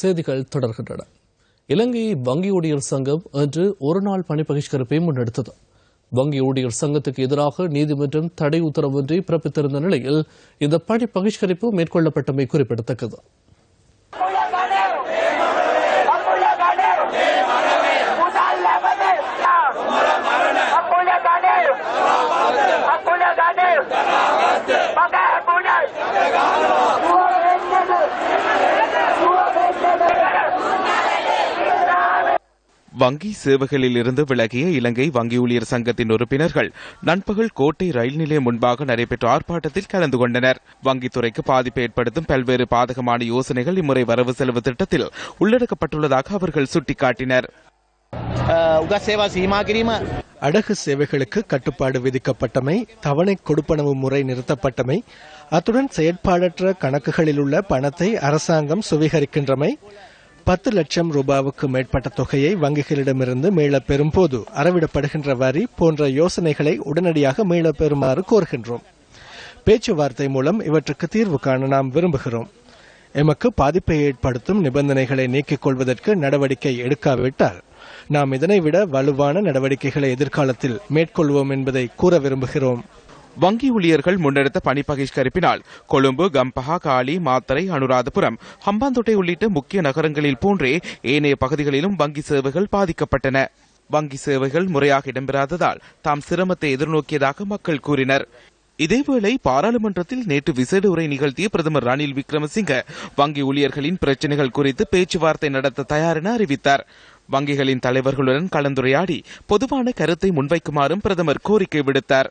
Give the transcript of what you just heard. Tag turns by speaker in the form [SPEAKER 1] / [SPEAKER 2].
[SPEAKER 1] செய்திகள் தொடர்கின்றன. இலங்கை வங்கி ஊழியர் சங்கம் இன்று ஒருநாள் பணி பகிஷ்கரிப்பை முன்னெடுத்தது. வங்கி ஊழியர் சங்கத்துக்கு எதிராக நீதிமன்றம் தடை உத்தரவின்றி பிறப்பித்திருந்த நிலையில் இந்த பணி பகிஷ்கரிப்பு மேற்கொள்ளப்பட்டமை குறிப்பிடத்தக்கது.
[SPEAKER 2] வங்கி சேவைகளில் இருந்து விலகிய இலங்கை வங்கி ஊழியர் சங்கத்தின் உறுப்பினர்கள் நண்பகல் கோட்டை ரயில் நிலையம் முன்பாக நடைபெற்ற ஆர்ப்பாட்டத்தில் கலந்து கொண்டனர். வங்கித்துறைக்கு பாதிப்பு ஏற்படுத்தும் பல்வேறு பாதகமான யோசனைகள் இம்முறை வரவு செலவு திட்டத்தில் உள்ளடக்கப்பட்டுள்ளதாக அவர்கள் சுட்டிக்காட்டினர்.
[SPEAKER 3] அடகு சேவைகளுக்கு கட்டுப்பாடு விதிக்கப்பட்டமை தவணை கொடுப்பனவு முறை நிறுத்தப்பட்டமை அத்துடன் செயற்பாடற்ற கணக்குகளில் உள்ள பணத்தை அரசாங்கம் சுவீகரிக்கின்றமை பத்து லட்சம் ரூபாவுக்கு மேற்பட்ட தொகையை வங்கிகளிடமிருந்து மீளப் பெறும்போது அறவிடப்படுகின்ற வரி போன்ற யோசனைகளை உடனடியாக மீளப் பெறுமாறு கோருகின்றோம். பேச்சுவார்த்தை மூலம் இவற்றுக்கு தீர்வு காண நாம் விரும்புகிறோம். எமக்கு பாதிப்பை ஏற்படுத்தும் நிபந்தனைகளை நீக்கிக் கொள்வதற்கு நடவடிக்கை எடுக்காவிட்டால் நாம் இதனை விட வலுவான நடவடிக்கைகளை எதிர்காலத்தில் மேற்கொள்வோம் என்பதை கூற விரும்புகிறோம்.
[SPEAKER 2] வங்கி ஊழியர்கள் முன்னெடுத்த பணி பகிஷ்கரிப்பினால் கொழும்பு கம்பஹா காலி மாத்தரை அனுராதபுரம் ஹம்பாந்தோட்டை உள்ளிட்ட முக்கிய நகரங்களில் போன்றே ஏனைய பகுதிகளிலும் வங்கி சேவைகள் பாதிக்கப்பட்டன. வங்கி சேவைகள் முறையாக இடம்பெறாததால் தாம் சிரமத்தை எதிர்நோக்கியதாக மக்கள் கூறினர். இதேவேளை பாராளுமன்றத்தில் நேற்று விசேட உரை நிகழ்த்திய பிரதமர் ரணில் விக்ரமசிங்க வங்கி ஊழியர்களின் பிரச்சினைகள் குறித்து பேச்சுவார்த்தை நடத்த தயார் என அறிவித்தார். வங்கிகளின் தலைவர்களுடன் கலந்துரையாடி பொதுவான கருத்தை முன்வைக்குமாறும் பிரதமர் கோரிக்கை விடுத்தார்.